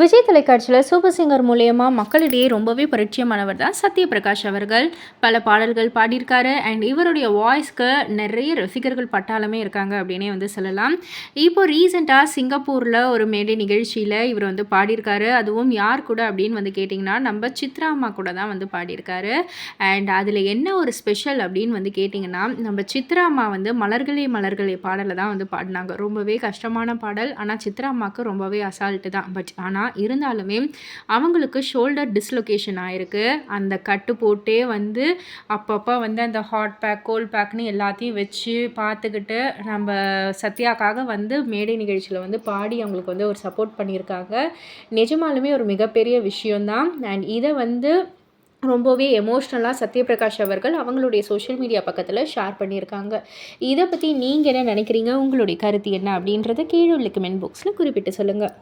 விஜய் தொலைக்காட்சியில் super singer மூலயமா மக்களிடையே ரொம்பவே பரிச்சயமானவர் தான் சத்யபிரகாஷ் அவர்கள். பல பாடல்கள் பாடியிருக்காரு. அண்ட் இவருடைய வாய்ஸ்க்கு நிறைய ரசிகர்கள் பட்டாளமே இருக்காங்க அப்படின்னே வந்து சொல்லலாம். இப்போ ரீசெண்டாக சிங்கப்பூரில் ஒரு மேடை நிகழ்ச்சியில் இவர் வந்து பாடியிருக்காரு. அதுவும் யார் கூட அப்படின்னு வந்து கேட்டிங்கன்னா நம்ம சித்ரா அம்மா கூட தான் வந்து பாடியிருக்காரு. அண்ட் அதில் என்ன ஒரு ஸ்பெஷல் அப்படின்னு வந்து கேட்டிங்கன்னா நம்ம சித்ரா அம்மா வந்து மலர்களே மலர்களே பாடலை தான் வந்து பாடினாங்க. ரொம்பவே கஷ்டமான பாடல். ஆனால் சித்ரா அம்மாவுக்கு ரொம்பவே அசால்ட்டு தான். பட் ஆனால் இருந்தாலுமே அவங்களுக்கு ஷோல்டர் டிஸ்லொகேஷன் ஆயிருக்கு. அந்த கட்டு போட்டே வந்து அப்பப்போ வந்து அந்த ஹாட் பேக் கோல்ட் பேக்னு எல்லாத்தையும் வச்சு பார்த்துக்கிட்டு நம்ம சத்யாக்காக வந்து மேடை நிகழ்ச்சியில் வந்து பாடி அவங்களுக்கு வந்து ஒரு சப்போர்ட் பண்ணியிருக்காங்க. நிஜமாலுமே ஒரு மிகப்பெரிய விஷயந்தான் அண்ட் இதை வந்து ரொம்பவே எமோஷ்னலாக சத்யபிரகாஷ் அவர்கள் அவங்களுடைய சோஷியல் மீடியா பக்கத்தில் ஷேர் பண்ணியிருக்காங்க. இதை பற்றி நீங்கள் என்ன நினைக்கிறீங்க? உங்களுடைய கருத்து என்ன? அப்படின்றத கீழே உள்ள கமெண்ட் பாக்ஸில் குறிப்பிட்டு சொல்லுங்கள்